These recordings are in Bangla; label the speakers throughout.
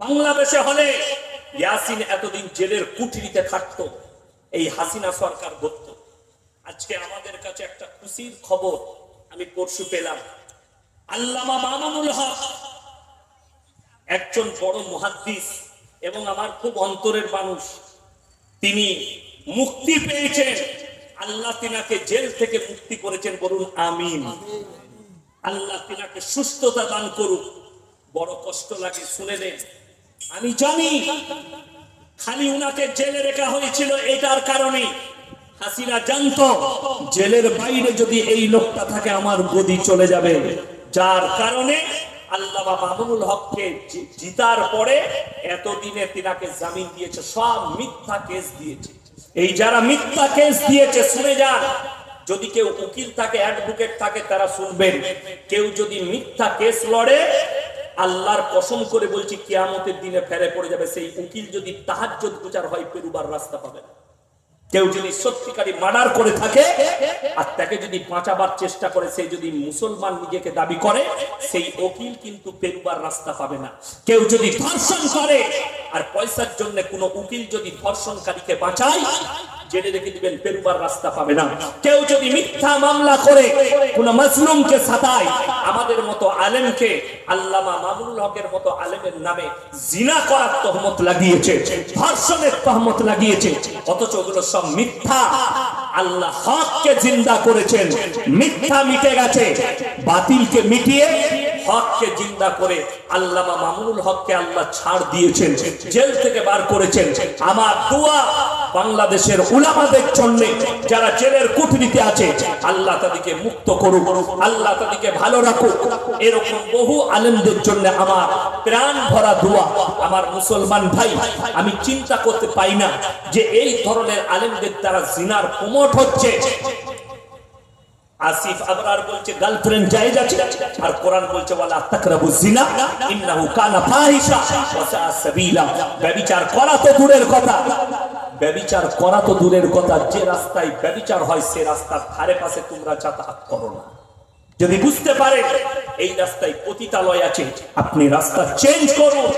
Speaker 1: বাংলাদেশে হলে ইয়াসিন এতদিন জেলের কুঠরিতে থাকতো, এই হাসিনা সরকার ধরত। আজকে আমাদের কাছে একটা খুশির খবর আমি পরশু পেলাম। আল্লামা মামুনুল হক একজন বড় মুহাদ্দিস এবং আমার খুব অন্তরের মানুষ। তিনি মুক্তি পেয়েছেন, আল্লাহ তিনাকে জেল থেকে মুক্তি করেছেন বলুন আমিন। আল্লাহ তিনাকে সুস্থতা দান করুক, বড় কষ্ট লাগে, শুনে নেন। আমি জানি খালি উনাকে জেলে রেখা হয়েছিল এটার কারণে। হাসিনা জানতো জেলের বাইরে যদি এই লোকটা থাকে, আমার গদি চলে যাবে। যার কারণে হককে জিতার পরে এতদিনে তিনাকে জামিন দিয়েছে, সব মিথ্যা কেস দিয়েছে। এই যারা মিথ্যা কেস দিয়েছে, শুনে যান। যদি কেউ উকিল থাকে, অ্যাডভোকেট থাকে, তারা শুনবেন। কেউ যদি মিথ্যা কেস লড়ে আল্লাহর কসম করে বলছি, কেয়ামতের দিনে ফেরে পড়ে যাবে। সেই উকিল যদি তাহাজ্জত গোচার হয়, পেরুবার রাস্তা পাবে। কেউ যদি সত্যিকারী মার্ডার করে থাকে, আর তাকে যদি বাঁচাবার চেষ্টা করে, সে যদি মুসলমান নিজেকে দাবি করে, সেই উকিল কিন্তু পেরুবার রাস্তা পাবে না। কেউ যদি ধর্ষণ করে আর পয়সার জন্য কোনো উকিল যদি ধর্ষণকারীকে বাঁচায় জেনে রেখে দিবেন পেরুবার রাস্তা পাবে না। কেউ যদি মিথ্যা মামলা করে, কোন মজলুমকে সাতায় আমাদের মতো আলেমকে, আল্লামা মামুনুল হকের মতো আলেমের নামে জিনা করার তহমত লাগিয়েছে, ধর্ষণের তহমত লাগিয়েছে, অথচ ওগুলো সব মিথ্যা। আল্লাহ হককে জিন্দা করেছেন, মিথ্যা মিটে গেছে, বাতিলকে মিটিয়ে হককে জিন্দা করে আল্লামা মামুনুল হককে আল্লাহ ছাড় দিয়েছেন, জেল থেকে বার করেছেন। আমার দোয়া বাংলাদেশের উলামাদের জন্য, যারা জেলের কুঠরিতে আছে, আল্লাহ তাদেরকে মুক্ত করুক, আল্লাহ তাদেরকে ভালো রাখুক। এরকম বহু আলেমদের জন্য আমার প্রাণ ভরা দোয়া, আমার মুসলমান ভাই, আমি চিন্তা করতে পাই না যে এই ধরনের আলেমদের দ্বারা জিনার প্রমোট হচ্ছে। আসিফ আবরার বলছে গার্লফ্রেন্ড জায়েজ আছে আর কোরআন বলছে, ওয়ালা তাকরাবু জিনা ইন্নাহু কানা ফাহিশা। ওয়া সাআ সাবিলা। ব্যভিচার করা তো দূরের কথা। ব্যভিচার করা তো দূরের কথা। যে রাস্তায় ব্যভিচার হয়, সে রাস্তার ধারে পাশে তোমরা যাতায়াত করো না। যদি বুঝতে পারে, এই রাস্তায় পতিতালয় আছে, আপনি রাস্তা চেঞ্জ করুন।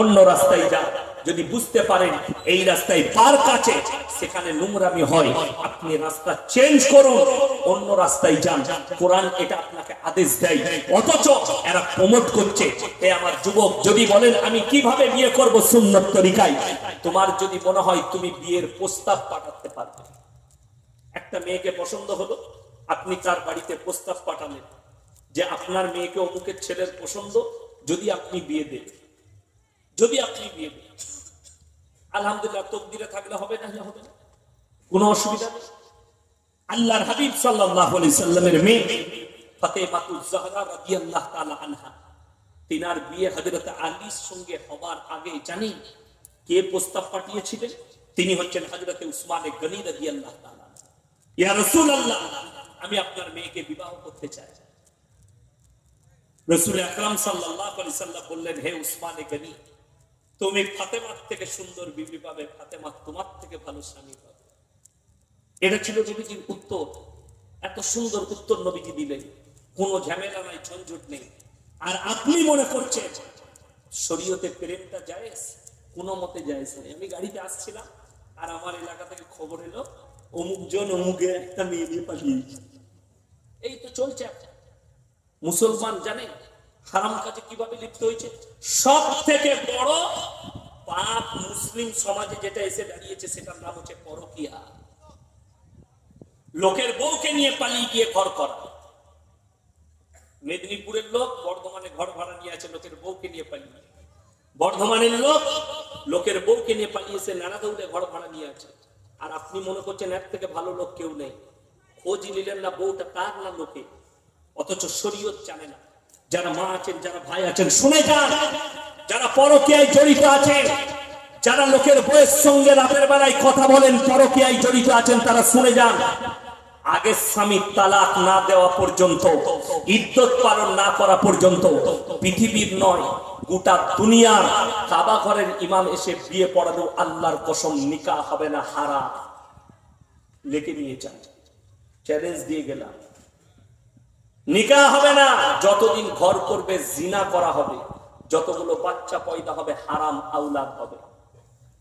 Speaker 1: অন্য রাস্তায় যান। যদি বুঝতে পারেন এই রাস্তায় পার্ক আছে, সেখানে নোংরামি হয়, আপনি রাস্তা চেঞ্জ করুন, অন্য রাস্তায় যান। কোরআন এটা আপনাকে আদেশ দেয়। অথচ এরা প্রমোট করছে। হে আমার যুবক, যদি বলেন আমি কীভাবে বিয়ে করব সুন্নত তরিকায়, তোমার যদি মনে হয় তুমি বিয়ের প্রস্তাব পাঠাতে পারবে। একটা মেয়েকে পছন্দ হলো, আপনি তার বাড়িতে প্রস্তাব পাঠালেন যে আপনার মেয়েকে অমুকের ছেলের পছন্দ, যদি আপনি বিয়ে দেন। যদি আপনি বিয়ে দেন। আলহামদুলিল্লাহ, তকদিরে থাকলে হবে না হবে না। কোনো অসুবিধা নেই। আল্লাহর হাবিব সাল্লামের মেয়ে তিনার বিয়ে আলীর সঙ্গে আগে জানি কে প্রস্তাব পাঠিয়েছিলেন? তিনি হচ্ছেন হযরত গনি আমি আপনার মেয়েকে বিবাহ করতে চাই। রসুল আকরাম সাল্লাম বললেন, হে উসমানে গনি তুমি ফাতেমার থেকে সুন্দর বিবি পাবে, ফাতেমা তোমার থেকে ভালো স্বামী পাবে। এটা ছিল নবীজির উত্তর। এত সুন্দর উত্তর নবীজি দিলেন। কোনো ঝামেলা নাই, ঝঞ্ঝট নেই। আর আপনি মনে করছেন, শরীয়তে প্রেমটা জায়েজ? কোনো মতে জায়েজ নেই। আমি গাড়িতে আসছিলাম, আর আমার এলাকা থেকে খবর এলো, অমুক জন অমুকে একটা মেয়ে নিয়ে পালিয়েছে এই তো চলছে। মুসলমান জানে হারাম কাজে কীভাবে লিপ্ত হয়েছে? সব থেকে বড় পাপ মুসলিম সমাজে যেটা এসে দাঁড়িয়েছে, সেটার নাম হচ্ছে পরকিয়া। লোকের বউকে নিয়ে পালিয়ে গিয়ে ঘর করা। মেদিনীপুরের লোক বর্ধমানে ঘর ভাড়া নিয়ে আছে, লোকের বউকে নিয়ে পালিয়ে বর্ধমানের লোক লোকের বউকে নিয়ে পালিয়েছে নানা দৌড়ে ঘর ভাড়া নিয়ে আছে। আর আপনি মনে করছেন এর থেকে ভালো লোক কেউ নেই? খোঁজ নিলেন না বউটা তার না লোকে অথচ শরীয়ত জানে না। যারা মা আছেন, যারা ভাই আছেন, শুনে যান। যারা পরকীয়ায় জড়িত আছেন, যারা লোকের বয়স সঙ্গে রাতের বেলায় কথা বলেন, পরকীয়ায় জড়িত আছেন, তারা শুনে যান। আগে স্বামী তালাক না দেওয়া পর্যন্ত ইদ্যত পালন না করা পর্যন্ত, পৃথিবীর নয়, গোটা দুনিয়ার কাবা ঘরের ইমাম এসে বিয়ে পড়ানো আল্লাহর কসম নিকা হবে না হারা লেখে নিয়ে যান। চ্যালেঞ্জ দিয়ে গেলাম। নিকা হবে না। যতদিন ঘর করবে, জিনা করা হবে। যতগুলো বাচ্চা পয়দা হবে, হারাম আউলাদ হবে।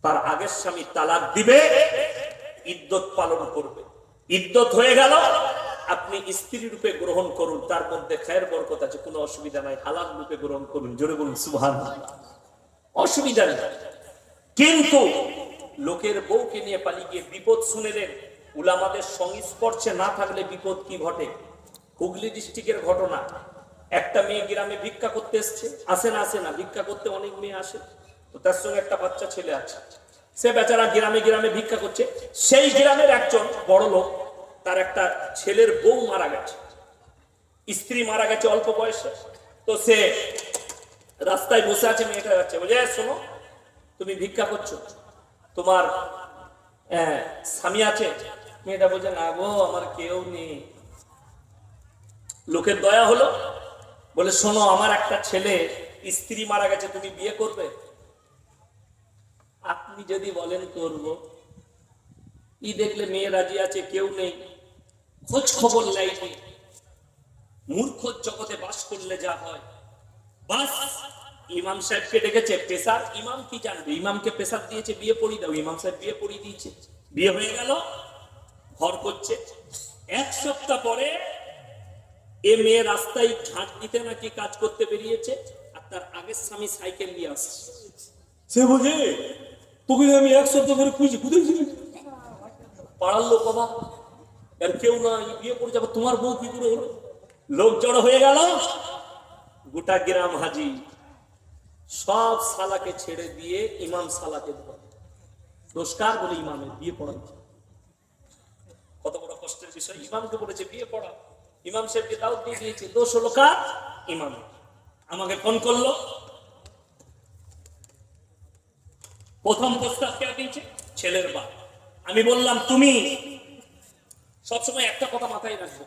Speaker 1: তার আগের স্বামী তালাক দিবে, ইদ্যত পালন করবে। ইদ্যত হয়ে গেল, আপনি স্ত্রী রূপে গ্রহণ করুন, তার মধ্যে খায়ের বরকত আছে, কোনো অসুবিধা নাই, হালাল রূপে গ্রহণ করুন। জোরে বলুন সুহান অসুবিধা নেই। কিন্তু লোকের বউকে নিয়ে পালিয়ে বিপদ শুনেলেন উলামাদের সংস্পর্শে না থাকলে বিপদ কি ঘটে? হুগলি ডিস্ট্রিক্টের ঘটনা। একটা মেয়ে গ্রামে ভিক্ষা করতে এসছে। আসে না আসে না ভিক্ষা করতে অনেক মেয়ে আসে। তো তার সঙ্গে একটা বাচ্চা ছেলে আছে। সে বেচারা গ্রামে গ্রামে ভিক্ষা করছে। সেই গ্রামের একজন বড় লোক তার একটা ছেলের বউ মারা গেছে। স্ত্রী মারা গেছে অল্প বয়সে। তো সে রাস্তায় বসে আছে মেয়েটা যাচ্ছে। বলে "এই শোনো তুমি ভিক্ষা করছ। তোমার আহ, স্বামী আছে? মেয়েটা বলছে না গো আমার কেউ নেই। লোকের দয়া হলো? বলে, শোনো, আমার একটা ছেলে, স্ত্রী মারা গেছে, তুমি বিয়ে করবে? আপনি যদি বলেন, করব। ই দেখলে মেয়ে রাজি আছে, কেউ নেই। খোঁজ খবর নেয়নি মূর্খ জগতে বাস করলে যা হয়। বাস, ইমাম সাহেবকে ডেকেছে। পেশার ইমাম কি জানবে? ইমামকে পেশার দিয়েছে, বিয়ে পড়িয়ে দাও। ইমাম সাহেব বিয়ে পড়িয়ে দিয়েছে। বিয়ে হয়ে গেল, ঘর করছে। এক সপ্তাহ পরে এ মেয়ে রাস্তায় ঝাঁট দিতে নাকি কাজ করতে বেরিয়েছে? আর তার আগের স্বামী সাইকেল নিয়ে আসছে। সে বলছে তোকে আমি এক সপ্তাহ ধরে খুঁজি কোথায় ছিলি? পাড়ার লোক বাবা আর কেউ না বিয়ে করে যাবে তোমার বউ কি করে হলো? লোক জড়ো হয়ে গেল। গোটা গ্রাম হাজি সব সালাকে ছেড়ে দিয়ে ইমাম সালাকে দোষকার বলে ইমামের বিয়ে পড়াচ্ছে কত বড় কষ্টের বিষয় ইমামকে বলেছে বিয়ে পড়া। ইমাম সাহেবকে দাওয়াত দিয়ে দিয়েছে, দোষ হলো কার? ইমাম। আমাকে ফোন করল। প্রথম প্রস্তাব কে দিয়েছে? ছেলের বাপ। আমি বললাম, তুমি সবসময় একটা কথা মাথায় রাখব।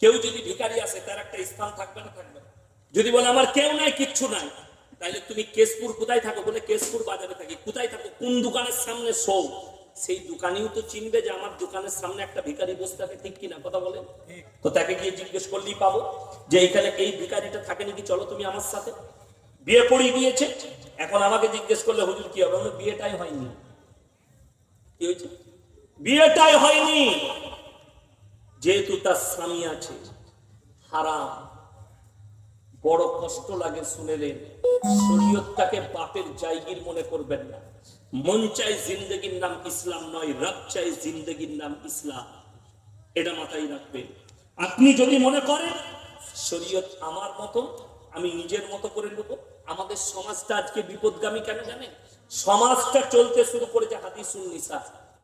Speaker 1: কেউ যদি ভিখারি আসে, তার একটা স্থান থাকবে না, থাকবে যদি বলে, আমার কেউ নাই, কিচ্ছু নাই তাহলে তুমি কেশপুর কোথায় থাকো বলে কেশপুর বাজারে থাকি। কোথায় থাকো? কোন দোকানের সামনে শো সেই দোকানেও তো চিনবে যে আমার দোকানের সামনে একটা ভিখারি বসে থাকে ঠিক কিনা কথা বলে তো তাকে গিয়ে জিজ্ঞেস করলেই পাবো যে এখানে এই ভিখারিটা থাকে নাকি? চলো তুমি আমার সাথে। বিয়ে পড়িয়ে দিয়েছে। এখন আমাকে জিজ্ঞেস করলে হুজুর কি হবে? বিয়েটাই হয়নি। কি হয়েছে? বিয়েটাই হয়নি। যেহেতু তার স্বামী আছে হারাম। বড় কষ্ট লাগে শুনেলেন শরীয়তটাকে বাপের জায়গির মনে করবেন না। মন চাই জিন্দগির নাম ইসলাম নয়, রব চাই জিন্দগির নাম ইসলাম। এটা মাথায় রাখবেন। আপনি যদি মনে করেন, শরীয়ত আমার মতো, আমি নিজের মতো করে নেব, আমাদের সমাজটা আজকে বিপদগামী কেন জানে সমাজটা চলতে শুরু করেছে হাদিসুল নিসা।